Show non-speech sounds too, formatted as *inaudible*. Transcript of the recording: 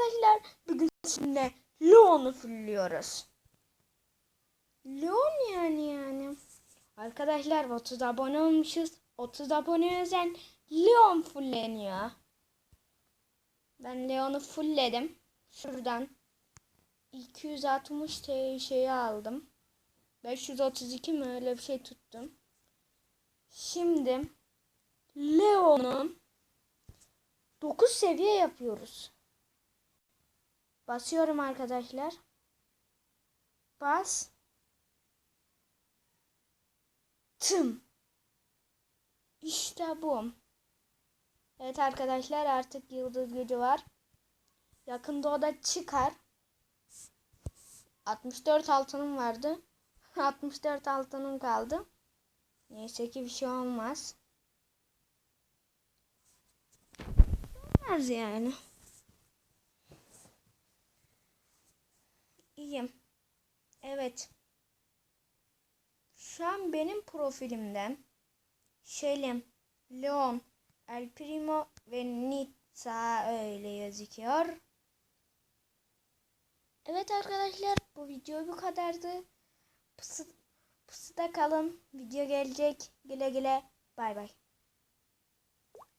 arkadaşlar bugün sizinle Leon'u fulluyoruz. Leon yani yani. Arkadaşlar 30 abone olmuşuz. 30 abone özel Leon fulleniyor. Ben Leon'u fullledim. Şuradan 260 T şeyi aldım. 532 mi öyle bir şey tuttum. Şimdi Leon'u 9 seviye yapıyoruz. Basıyorum arkadaşlar. Bas. Tım. İşte bu. Evet arkadaşlar artık yıldız gücü var. Yakında o da çıkar. 64 altınım vardı. *laughs* 64 altınım kaldı. Neyse ki bir şey olmaz. Olmaz yani. İyiyim. Evet. Şu an benim profilimde Şelim, Leon, El Primo ve Nitsa öyle gözüküyor. Evet arkadaşlar bu video bu kadardı. Pusu, pusuda kalın. Video gelecek. Güle güle. Bay bay.